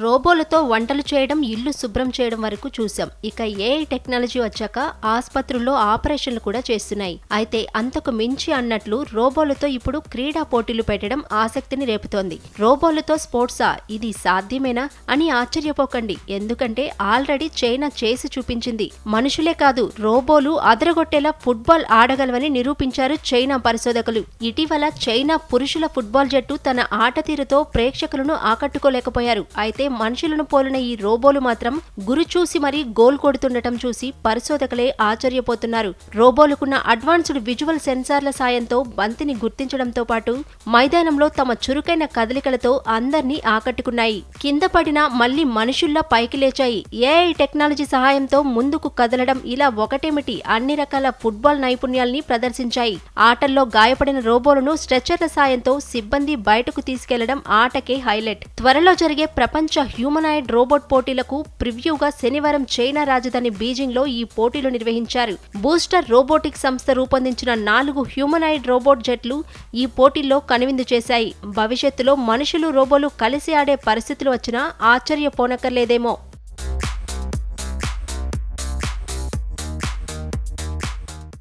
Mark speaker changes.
Speaker 1: రోబోలతో వంటలు చేయడం ఇల్లు శుభ్రం చేయడం వరకు చూసాం ఇక ఏఐ టెక్నాలజీ వచ్చాక ఆసుపత్రుల్లో ఆపరేషన్లు కూడా చేస్తున్నాయి. అయితే అంతకు మించి అన్నట్లు రోబోలతో ఇప్పుడు క్రీడా పోటీలు పెట్టడం ఆసక్తిని రేపుతోంది. రోబోలతో స్పోర్ట్సా? ఇది సాధ్యమేనా? అని ఆశ్చర్యపోకండి. ఎందుకంటే ఆల్రెడీ చైనా చేసి చూపించింది. మనుషులే కాదు రోబోలు అదరగొట్టేలా ఫుట్బాల్ ఆడగలవని నిరూపించారు చైనా పరిశోధకులు. ఇటీవల చైనా పురుషుల ఫుట్బాల్ జట్టు తన ఆట తీరుతో ప్రేక్షకులను ఆకట్టుకోలేకపోయారు. అయితే మనుషులను పోలిన ఈ రోబోలు మాత్రం గురి చూసి మరీ గోల్ కొడుతుండటం చూసి పరిశోధకులే ఆశ్చర్యపోతున్నారు. రోబోలుకున్న అడ్వాన్స్డ్ విజువల్ సెన్సార్ల సాయంతో బంతిని గుర్తించడంతో పాటు మైదానంలో తమ చురుకైన కదలికలతో అందర్నీ ఆకట్టుకున్నాయి. కింద పడినా మళ్ళీ మనుషుల్లా పైకి లేచాయి. ఏఐ టెక్నాలజీ సహాయంతో ముందుకు కదలడం ఇలా ఒకటేమిటి అన్ని రకాల ఫుట్బాల్ నైపుణ్యాల్ని ప్రదర్శించాయి. ఆటల్లో గాయపడిన రోబోలను స్ట్రెచర్ల సాయంతో సిబ్బంది బయటకు తీసుకెళ్ళడం ఆటకే హైలైట్. త్వరలో జరిగే ప్రపంచ హ్యూమనాయిడ్ రోబోట్ పోటీలకు ప్రివ్యూగా శనివారం చైనా రాజధాని బీజింగ్లో ఈ పోటీలు నిర్వహించారు. బూస్టర్ రోబోటిక్ సంస్థ రూపొందించిన నాలుగు హ్యూమనాయిడ్ రోబోట్ జట్లు ఈ పోటీల్లో కనువిందు చేశాయి. భవిష్యత్తులో మనుషులు రోబోలు కలిసి ఆడే పరిస్థితులు వచ్చినా ఆశ్చర్యపోనక్కర్లేదేమో.